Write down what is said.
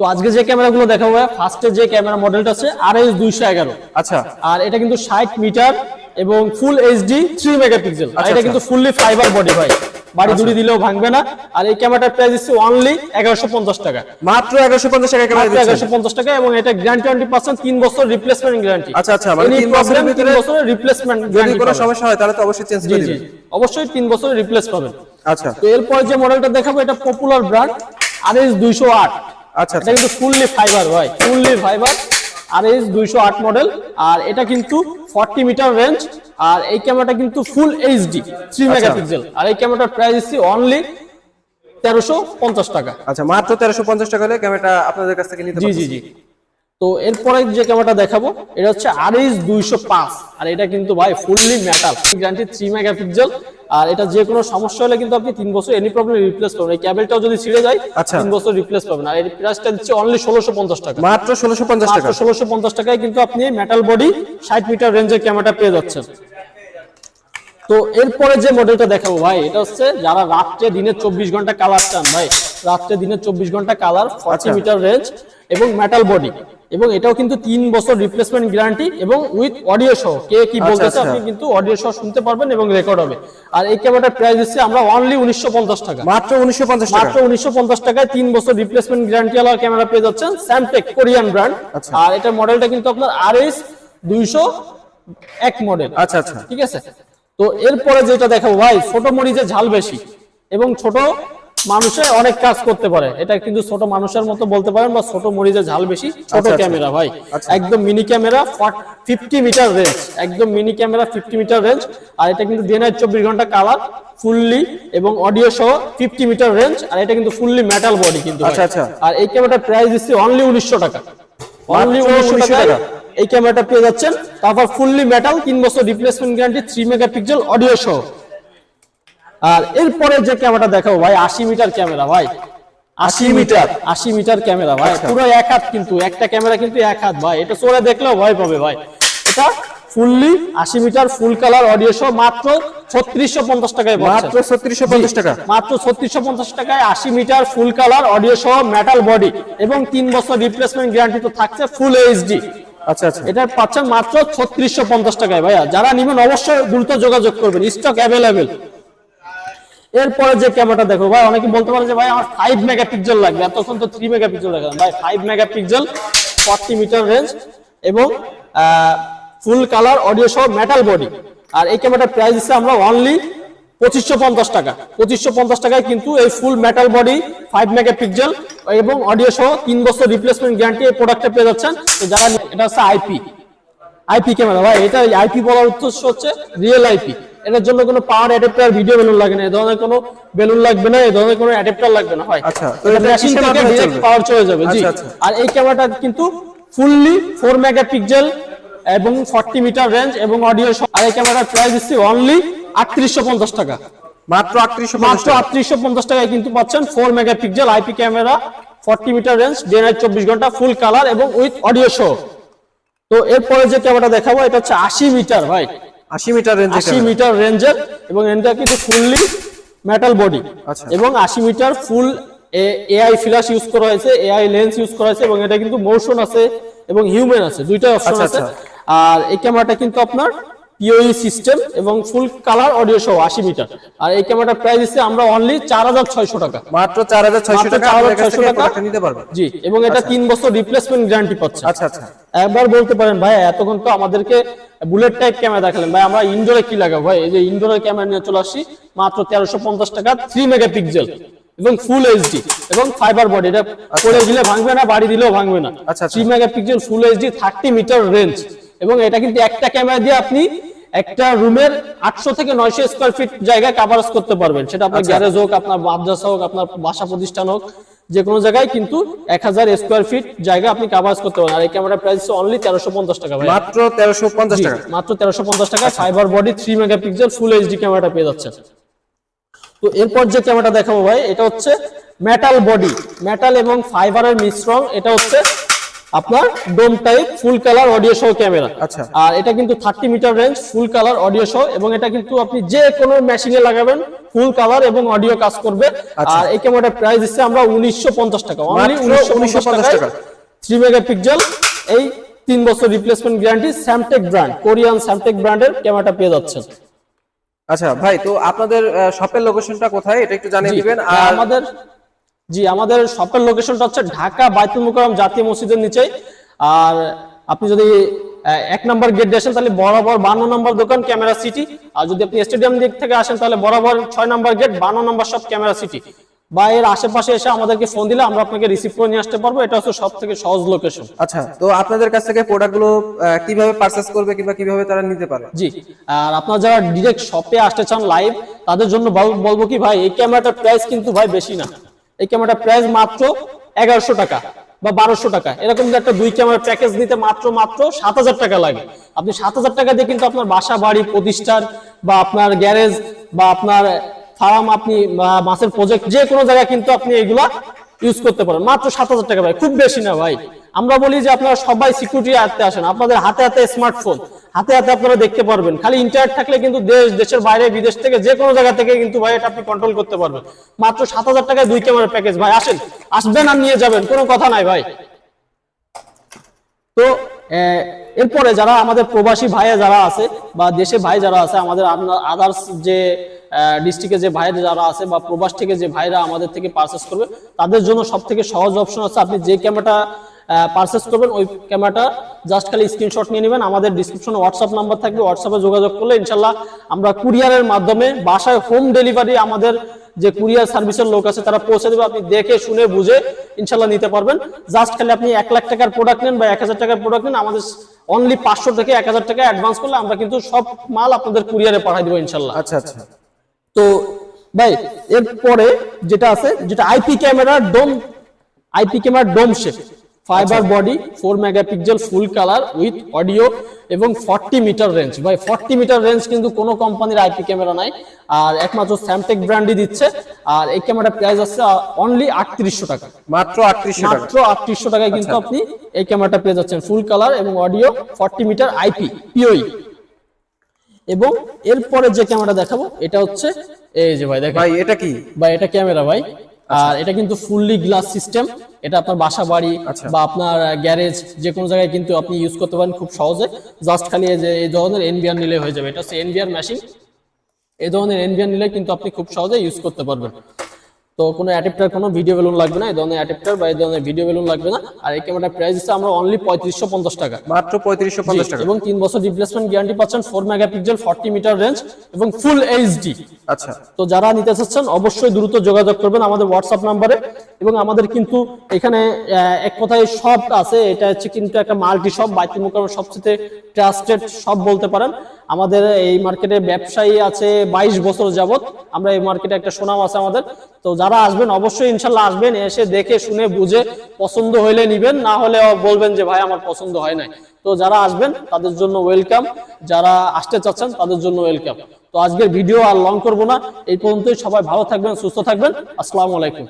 তো আজকে যে ক্যামেরাগুলো দেখাবো ফার্স্টে যে ক্যামেরা মডেলটা আছে আর এস দুইশো এগারো। আচ্ছা। আর এটা কিন্তু ষাট মিটার এবং ফুল এইচডি থ্রি মেগাপিক্সেল আর আচ্ছা, এটা আচ্ছা। কিন্তু ফুললি ফাইবার বডি ভাই। বাড়ি দুড়ি দিলেও ভাঙবে না। আর এই ক্যামেরাটার প্রাইস হচ্ছে অনলি এগারোশো পঞ্চাশ টাকা। মাত্র এগারোশো পঞ্চাশ টাকা ক্যামেরা এগারোশো পঞ্চাশ টাকা এবং এটা গ্যারান্টি টোয়েন্টি পার্সেন্ট তিন বছর রিপ্লেসমেন্ট গ্যারান্টি আচ্ছা, আচ্ছা, মানে তিন বছরের ভিতরে বছরের রিপ্লেসমেন্ট যদি কোনো সমস্যা হয় তাহলে তো অবশ্যই চেঞ্জ করে দিবেন। অবশ্যই তিন বছরের রিপ্লেস পাবেন। আচ্ছা। তো এরপর যে মডেলটা দেখাবো এটা পপুলার ব্র্যান্ড আর এস দুইশো আট। আচ্ছা এটা কিন্তু ফুললি ফাইবার ভাই ফুললি ফাইবার আর এস দুইশো আট মডেল আর এটা কিন্তু ফর্টি মিটার রেঞ্জ আর এই ক্যামেরাটা কিন্তু ফুল এইচডি থ্রি আচ্ছা। মেগাপিক্সেল আর এই ক্যামেরাটার প্রাইস দিচ্ছি অনলি তেরোশো পঞ্চাশ টাকা। আচ্ছা মাত্র তেরোশো পঞ্চাশ টাকা হলে ক্যামেরাটা আপনাদের কাছ থেকে নিতে জি জি জি। তো এরপরে যে ক্যামেরাটা দেখাবো এটা হচ্ছে আর এস দুইশো পাঁচ। আর এটা কিন্তু ভাই fully metal guarantee three megapixel আর এটা যে কোনো সমস্যা হলে কিন্তু আপনি তিন বছর এনি প্রবলেম রিপ্লেস পাবেন এই ক্যাবেলটাও যদি ছিঁড়ে যায় আচ্ছা। তিন বছর রিপ্লেস পাবেন। আর এর প্রাইসটা দিচ্ছে অনলি ষোলোশো পঞ্চাশ টাকা। মাত্র ষোলোশো পঞ্চাশ টাকা। ষোলোশো পঞ্চাশ টাকায় কিন্তু আপনি মেটাল বডি ষাট মিটার রেঞ্জের ক্যামেরাটা পেয়ে যাচ্ছেন। তো এরপরে যে মডেলটা দেখাবো ভাই এটা হচ্ছে যারা রাত্রে দিনে চব্বিশ ঘণ্টা কালার চান ভাই রাত্রে দিনে চব্বিশ ঘণ্টা কালার ফর্টি। মিটার রেঞ্জ এবং মেটাল বডি এবং এটাও কিন্তু তিন বছর রিপ্লেসমেন্ট গ্যারান্টি এবং উইথ অডিও সহ কে কি আচ্ছা, বলতেছে আচ্ছা। আপনি কিন্তু অডিও সহ শুনতে পারবেন এবং রেকর্ড হবে। আর এই ক্যামেরাটার প্রাইস দিচ্ছে আমরা অনলি উনিশশো পঞ্চাশ টাকা। মাত্র উনিশশো পঞ্চাশ মাত্র উনিশশো পঞ্চাশ টাকায় তিন বছর রিপ্লেসমেন্ট গ্যারান্টি ওয়ালা ক্যামেরা পেয়ে যাচ্ছেন স্যামটেক কোরিয়ান ব্র্যান্ড। আর এটার মডেলটা কিন্তু আপনার আর এস দুইশো এক মডেল আচ্ছা আচ্ছা। ঠিক আছে? তো এরপরে যেটা দেখাবো ভাই ছোট মরিচে ঝাল বেশি এবং ছোট মানুষে অনেক কাজ করতে পারে এটা কিন্তু ছোট মানুষের মতো বলতে পারেন বা ছোট মরিচে ঝাল বেশি ছোট আচ্ছা, আচ্ছা। ক্যামেরা ভাই আচ্ছা। একদম mini camera fifty metre range একদম mini camera fifty metre range আর এটা কিন্তু ডে চব্বিশ ঘণ্টা কালার ফুললি এবং অডিও সহ ফিফটি মিটার রেঞ্জ আর এটা কিন্তু ফুললি মেটাল বডি কিন্তু। আচ্ছা, আচ্ছা। আর এই ক্যামেরাটার প্রাইস দিচ্ছি অনলি উনিশশো টাকা অনলি উনিশশো টাকা টাকা। এই ক্যামেরাটা পেয়ে যাচ্ছেন তারপর ফুললি মেটাল তিন বছর replacement guarantee three megapixel audio সহ আর এরপরে যে ক্যামেরাটা দেখাবো ভাই আশি মিটার ক্যামেরা ভাই। আশি মিটার? আশি মিটার ক্যামেরা ভাই। আচ্ছা। পুরো এক হাত কিন্তু একটা ক্যামেরা কিন্তু এক হাত ভাই। এটা চোরে দেখলেও ভয় পাবে ভাই। এটা ফুললি আশি মিটার ফুল কালার অডিও সহ মাত্র ছত্রিশশো পঞ্চাশ টাকায়। মাত্র ছত্রিশশো পঞ্চাশ টাকা। মাত্র ছত্রিশশো পঞ্চাশ টাকায় আশি মিটার ফুল কালার অডিও সহ মেটাল বডি এবং তিন বছর রিপ্লেসমেন্ট গ্যারান্টি তো থাকছে ফুল এইচডি আচ্ছা আচ্ছা। এটা পাচ্ছেন মাত্র ছত্রিশশো পঞ্চাশ টাকায় ভাইয়া। যারা নিবেন অবশ্যই দ্রুত যোগাযোগ করবেন। স্টক অ্যাভেলেবেল এরপরে যে ক্যামেরাটা দেখো, ভাই, অনেকে বলতে পারে যে, ভাই, আমার ফাইভ মেগাপিক্সেল লাগবে। এতক্ষণ তো থ্রি মেগাপিক্সেল দেখালাম। ভাই five megapixel forty metre range এবং ফুল কালার অডিও সহ মেটাল বডি আর এই ক্যামেরাটার প্রাইস দিচ্ছে আমরা অনলি পঁচিশশো পঞ্চাশ টাকা। পঁচিশশো পঞ্চাশ টাকায় কিন্তু এই full metal body five megapixel এবং অডিও সহ তিন বছর রিপ্লেসমেন্ট গ্যারান্টি এই প্রোডাক্টটা পেয়ে যাচ্ছেন। তো যারা এটা হচ্ছে আইপি আইপি ক্যামেরা, ভাই, এটা আইপি বলার উদ্দেশ্য হচ্ছে রিয়েল আইপি এটার জন্য কোনো পাওয়ার অ্যাডাপ্টার ভিডিও বেলুন লাগে না। এই ধরনের কোনো বেলুন লাগবে না এই ধরনের কোনো অ্যাডাপ্টার লাগবে না ভাই আচ্ছা, এটা মেশিন থেকে ডাইরেক্ট পাওয়ার চলে যাবে জি। আচ্ছা, আচ্ছা। আর এই ক্যামেরাটা কিন্তু ফুললি ফোর মেগাপিক্সেল এবং ফর্টি মিটার রেঞ্জ এবং অডিও আর এই ক্যামেরার প্রাইস দিচ্ছি অনলি আটত্রিশশো পঞ্চাশ টাকা। মাত্র আটত্রিশশো পঞ্চাশ মাত্র টাকা আটত্রিশশো পঞ্চাশ টাকায় কিন্তু পাচ্ছেন four megapixel IP camera forty metre range day night চব্বিশ ঘণ্টা ফুল কালার এবং উইথ অডিও শো তো এরপরে যে ক্যামেরাটা দেখাবো এটা হচ্ছে আশি মিটার ভাই। আশি মিটার রেঞ্জ আশি মিটার রেঞ্জের এবং এটা কিন্তু ফুললি মেটাল বডি আচ্ছা। এবং আশি metre full AI flash use করা হয়েছে এআই লেন্স ইউজ করা হয়েছে এবং এটা কিন্তু মোশন আছে এবং হিউম্যান আছে দুইটা অপশন আচ্ছা, আছে আচ্ছা। আর এই ক্যামেরাটা কিন্তু আপনার পিওই সিস্টেম এবং ফুল কালার অডিও সহ আশি মিটার আর এই ক্যামেরাটার প্রাইস দিচ্ছে আমরা অনলি চার হাজার ছয়শো টাকা। মাত্র চার হাজার ছয়শো টাকা 4,600 আপনাদের কাছ থেকে টাকা। নিতে পারবেন জি এবং এটা তিন বছর রিপ্লেসমেন্ট গ্যারান্টি পাচ্ছে। আচ্ছা আচ্ছা। একবার বলতে পারেন ভাই এতক্ষণ তো আমাদেরকে বুলেট টাইপ ক্যামেরা দেখালেন। ভাই আমরা ইনডোরে কি লাগাবো? ভাই এই যে ইনডোরের ক্যামেরা নিয়ে চলে আসছি মাত্র তেরোশো পঞ্চাশ টাকা থ্রি মেগাপিক্সেল এবং ফুল এইচডি এবং ফাইবার বডি এটা পড়ে দিলে ভাঙবে না বাড়ি দিলেও ভাঙবে না। আচ্ছা, আচ্ছা। Three megapixel full HD thirty metre range এবং এটা কিন্তু একটা ক্যামেরা দিয়ে আপনি একটা রুমের আটশো থেকে নয়শো স্কোয়ার ফিট জায়গায় কাভারেজ করতে পারবেন। সেটা আপনার আচ্ছা। গ্যারেজ হোক আপনার মাদ্রাসা হোক আপনার বাসা প্রতিষ্ঠান হোক যে কোনো জায়গায় কিন্তু এক হাজার স্কোয়ার ফিট জায়গা আপনি কাভারেজ করতে পারেন আর এই ক্যামেরা প্রাইস অনলি তেরোশো পঞ্চাশ টাকা মাত্র তেরোশো পঞ্চাশ টাকা। মাত্র তেরোশো পঞ্চাশ টাকা fibre body three megapixel full HD ক্যামেরাটা পেয়ে যাচ্ছে তো এরপর যে ক্যামেরাটা দেখাবো ভাই এটা হচ্ছে মেটাল বডি মেটাল এবং ফাইবারের মিশ্রণ এটা হচ্ছে আপনার dome type full colour audio show camera আচ্ছা। আর এটা কিন্তু thirty metre range full colour audio show এবং এটা কিন্তু আপনি যে কোনো মেশিনে লাগাবেন ফুল কালার এবং অডিও কাজ করবে। আচ্ছা। আর এই ক্যামেরাটার প্রাইস দিচ্ছে আমরা উনিশশো পঞ্চাশ টাকা। উনিশশো 1950 টাকা। থ্রি মেগাপিক্সেল এই তিন বছর replacement guarantee Samtech brand Korean Samtech ব্র্যান্ডের ক্যামেরাটা পেয়ে যাচ্ছেন। আচ্ছা ভাই তো আপনাদের শপের লোকেশনটা কোথায়? এটা একটু জানিয়ে দিবেন। আর আর আমাদের জি আমাদের শপের লোকেশনটা হচ্ছে ঢাকা বাইতুল মুকাররম জাতীয় মসজিদের নিচে। আর আপনি যদি এক নম্বর গেট দিয়ে আসেন তাহলে বরাবর বান্ন নম্বর দোকান ক্যামেরা সিটি। আর যদি আপনি স্টেডিয়াম দিক থেকে আসেন তাহলে বরাবর ছয় নম্বর গেট বান্ন নম্বর সব ক্যামেরা সিটি। বা এর আশেপাশে এসে আমাদেরকে ফোন দিলে আমরা আপনাকে রিসিভ করে নিয়ে আসতে পারব। এটা হচ্ছে সব থেকে সহজ লোকেশন আচ্ছা তো আপনাদের কাছ থেকে প্রোডাক্টগুলো কীভাবে পারচেস করবে কিংবা কীভাবে তারা নিতে পারে? জি আর আপনারা যারা ডিরেক্ট শপে আসতে চান লাইভ তাদের জন্য বলব কি ভাই এই ক্যামেরাটার প্রাইস কিন্তু ভাই বেশি না। এই ক্যামেরাটা প্রাইস মাত্র এগারোশো টাকা বা বারোশো টাকা। এরকম একটা দুই ক্যামেরা প্যাকেজ নিতে মাত্র মাত্র সাত হাজার টাকা লাগে। আপনি সাত হাজার টাকা দিয়ে কিন্তু আপনার বাসা, বাড়ি, প্রতিষ্ঠান বা আপনার গ্যারেজ বা আপনার ফার্ম আপনি মাছের প্রজেক্ট যে কোনো জায়গায় কিন্তু আপনি এগুলা ইউজ করতে পারেন। মাত্র সাত হাজার টাকা ভাই, খুব বেশি না ভাই। আমরা বলি যে আপনারা সবাই সিকিউরিটি হাতে আসেন। আপনাদের হাতে হাতে স্মার্টফোন হাতে হাতে আপনারা দেখতে পারবেন। খালি ইন্টারনেট থাকলে কিন্তু দেশ, দেশের বাইরে, বিদেশ থেকে যে কোনো জায়গা থেকে কিন্তু ভাই এটা আপনি কন্ট্রোল করতে পারবেন। মাত্র সাত হাজার টাকায় দুই ক্যামেরা প্যাকেজ ভাই, আসেন, আসবেন আর নিয়ে যাবেন, কোনো কথা নাই ভাই। তো এরপরে যারা আমাদের প্রবাসী ভাইয়া যারা আছে বা দেশে ভাই যারা আছে, আমাদের আদার্স যে ডিস্ট্রিক্টে যে ভাইরা যারা আছে বা প্রবাস থেকে যে ভাইরা আমাদের থেকে পারচেস করবে, তাদের জন্য সব থেকে সহজ অপশন আছে আপনি যে ক্যামেরাটা পারচেস করবেন ওই ক্যামেরাটা জাস্ট খালি স্ক্রিনশট নিয়ে নেবেন। আমাদের ডিসক্রিপশনে হোয়াটসঅ্যাপ নাম্বার থাকবে হোয়াটসঅ্যাপে যোগাযোগ করলে ইনশাল্লাহ আমরা কুরিয়ারের মাধ্যমে বাসায় হোম ডেলিভারি আমাদের যে কুরিয়ার সার্ভিসের লোক আছে তারা পৌঁছে দেবে। আপনি দেখে শুনে বুঝে ইনশাল্লাহ নিতে পারবেন। জাস্ট খালি আপনি এক লাখ টাকার প্রোডাক্ট নেন বা এক হাজার টাকার প্রোডাক্ট নেন আমাদের অনলি পাঁচশো থেকে এক হাজার টাকা অ্যাডভান্স করলে আমরা কিন্তু সব মাল আপনাদের কুরিয়ারে পাঠিয়ে দেবো ইনশাল্লাহ। আচ্ছা আচ্ছা। তো ভাই এরপরে যেটা আছে যেটা IP camera dome IP camera dome shape fibre body four megapixel full colour with audio এবং ফর্টি মিটার রেঞ্জ ভাই ফর্টি মিটার রেঞ্জ কিন্তু কোনো কোম্পানির আইপি ক্যামেরা নাই। আর একমাত্র স্যামটেক ব্র্যান্ডই দিচ্ছে। আর এই ক্যামেরা প্রাইস আছে অনলি আটত্রিশশো টাকা। মাত্র আটত্রিশশো মাত্র আটত্রিশশো টাকায় কিন্তু আপনি এই ক্যামেরাটা পেয়ে যাচ্ছেন ফুল কালার এবং audio forty metre IP PoE এবং এরপরে যে ক্যামেরা দেখাবো এটা হচ্ছে এই যে ভাই দেখেন। ভাই এটা কি? ভাই এটা ক্যামেরা ভাই। আর এটা কিন্তু ফুললি গ্লাস সিস্টেম এটা আপনার বাসা বাড়ি আচ্ছা। বা আপনার গ্যারেজ যে কোনো জায়গায় কিন্তু আপনি ইউজ করতে পারেন খুব সহজে। জাস্ট খালি এই যে এই ধরনের এনবিআর নিলে হয়ে যাবে। এটা হচ্ছে এনবিআর মেশিন এই ধরনের এনবিআর নিলে কিন্তু আপনি খুব সহজে ইউজ করতে পারবেন। তো কোনো অ্যাডাপ্টার কোনো ভিডিও বেলুন লাগবে না এই ধরনের অ্যাডাপ্টার বা এই ধরনের ভিডিও বেলুন লাগবে না। আর এই ক্যামেরার প্রাইস হচ্ছে আমরা অনলি পঁয়ত্রিশশো পঞ্চাশ টাকা। মাত্র পঁয়ত্রিশশো পঞ্চাশ টাকা। এবং তিন বছর রিপ্লেসমেন্ট গ্যারান্টি পাচ্ছেন four megapixel forty metre range এবং ফুল এইচডি আচ্ছা। তো যারা নিতে চাচ্ছেন অবশ্যই দ্রুত যোগাযোগ করবেন আমাদের হোয়াটসঅ্যাপ নাম্বারে এবং আমাদের কিন্তু এখানে এক কথায় শপ আছে। এটা হচ্ছে কিন্তু একটা মাল্টি শপ বাইতুল মুকাররম সবচেয়ে ট্রাস্টেড শপ বলতে পারেন। আমাদের এই মার্কেটে ব্যবসায়ী আছে বাইশ বছর যাবত আমরা এই মার্কেটে একটা সুনাম আছে আমাদের। তো যারা আসবেন, অবশ্যই ইনশাল্লাহ আসবেন। এসে দেখে, শুনে, বুঝে, পছন্দ হইলে নিবেন। না হলে বলবেন যে, ভাই, আমার পছন্দ হয় নাই। তো যারা আসবেন, তাদের জন্য ওয়েলকাম যারা আসতে চাচ্ছেন, তাদের জন্য ওয়েলকাম তো আজকের ভিডিও আর লং করব না। এই পর্যন্তই সবাই ভালো থাকবেন, সুস্থ থাকবেন। আসসালামু আলাইকুম।